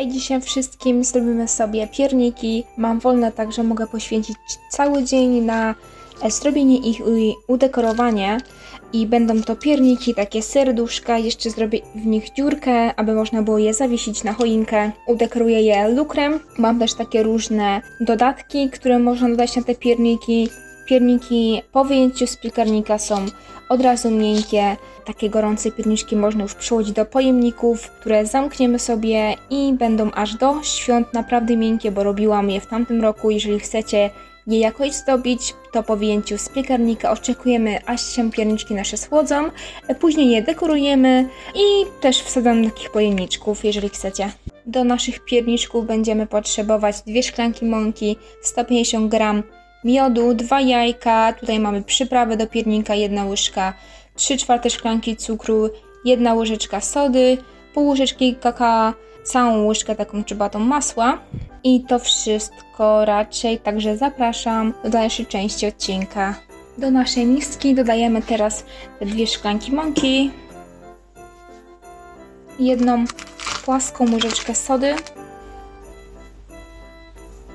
Hej, dzisiaj wszystkim zrobimy sobie pierniki. Mam wolne, także mogę poświęcić cały dzień na e, zrobienie ich i udekorowanie. I będą to pierniki, takie serduszka. Jeszcze zrobię w nich dziurkę, aby można było je zawiesić na choinkę. Udekoruję je lukrem. Mam też takie różne dodatki, które można dodać na te pierniki. Pierniki po wyjęciu z piekarnika są od razu miękkie. Takie gorące pierniczki można już przyłożyć do pojemników, które zamkniemy sobie i będą aż do świąt naprawdę miękkie, bo robiłam je w tamtym roku. Jeżeli chcecie je jakoś zdobić, to po wyjęciu z piekarnika oczekujemy, aż się pierniczki nasze schłodzą. Później je dekorujemy i też wsadzam do takich pojemniczków, jeżeli chcecie. Do naszych pierniczków będziemy potrzebować dwie szklanki mąki, 150 g miodu, dwa jajka, tutaj mamy przyprawę do piernika, jedna łyżka, 3 czwarte szklanki cukru, jedna łyżeczka sody, pół łyżeczki kakao, całą łyżkę taką czubatą masła. I to wszystko raczej, także zapraszam do dalszej części odcinka. Do naszej miski dodajemy teraz te dwie szklanki mąki, jedną płaską łyżeczkę sody.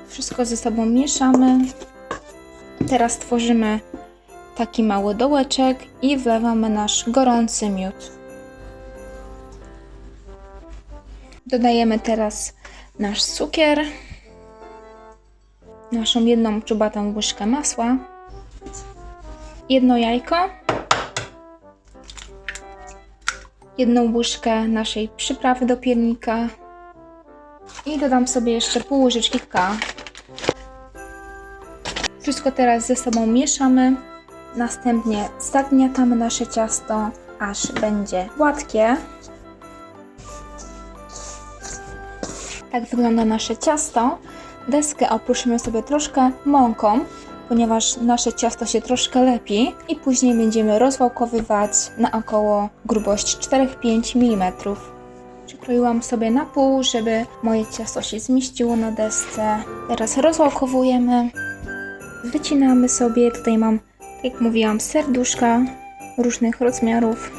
Wszystko ze sobą mieszamy. Teraz tworzymy taki mały dołeczek i wlewamy nasz gorący miód. Dodajemy teraz nasz cukier, naszą jedną czubatą łyżkę masła, jedno jajko, jedną łyżkę naszej przyprawy do piernika i dodam sobie jeszcze pół łyżeczki kakao. Wszystko teraz ze sobą mieszamy. Następnie zagniatamy nasze ciasto, aż będzie gładkie. Tak wygląda nasze ciasto. Deskę opróżnimy sobie troszkę mąką, ponieważ nasze ciasto się troszkę lepi i później będziemy rozwałkowywać na około grubość 4-5 mm. Przykroiłam sobie na pół, żeby moje ciasto się zmieściło na desce. Teraz rozwałkowujemy. Wycinamy sobie, tutaj mam, jak mówiłam, serduszka różnych rozmiarów.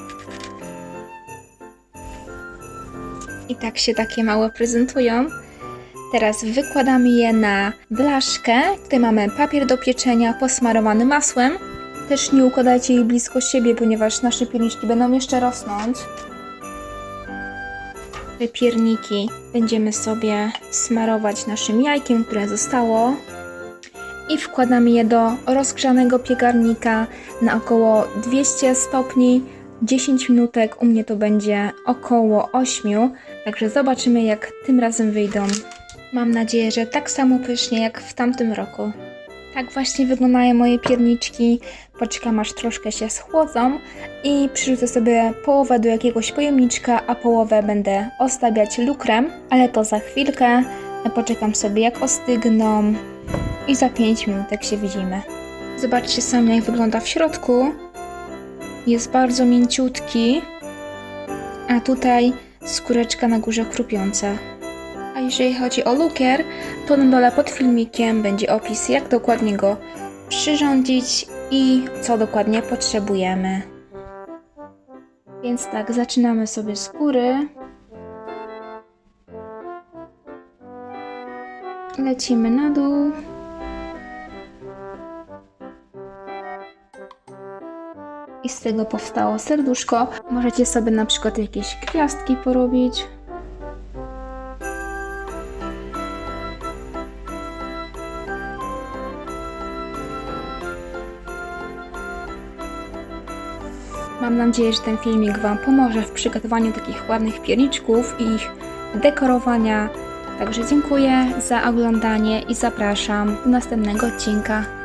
I tak się takie małe prezentują. Teraz wykładamy je na blaszkę. Tutaj mamy papier do pieczenia posmarowany masłem. Też nie układajcie jej blisko siebie, ponieważ nasze pierniczki będą jeszcze rosnąć. Te pierniki będziemy sobie smarować naszym jajkiem, które zostało i wkładamy je do rozgrzanego piekarnika na około 200 stopni 10 minutek, u mnie to będzie około 8, także zobaczymy jak tym razem wyjdą. Mam nadzieję, że tak samo pysznie jak w tamtym roku. Tak właśnie wyglądają moje pierniczki. Poczekam aż troszkę się schłodzą i przyrzucę sobie połowę do jakiegoś pojemniczka, a połowę będę ostawiać lukrem, ale to za chwilkę. Poczekam sobie jak ostygną i za 5 minutek się widzimy. Zobaczcie sami jak wygląda w środku. Jest bardzo mięciutki, a tutaj skóreczka na górze chrupiąca. A jeżeli chodzi o lukier, to na dole pod filmikiem będzie opis jak dokładnie go przyrządzić i co dokładnie potrzebujemy. Więc tak, zaczynamy sobie z góry. Lecimy na dół. I z tego powstało serduszko. Możecie sobie na przykład jakieś gwiazdki porobić. Mam nadzieję, że ten filmik Wam pomoże w przygotowaniu takich ładnych pierniczków i ich dekorowania. Także dziękuję za oglądanie i zapraszam do następnego odcinka.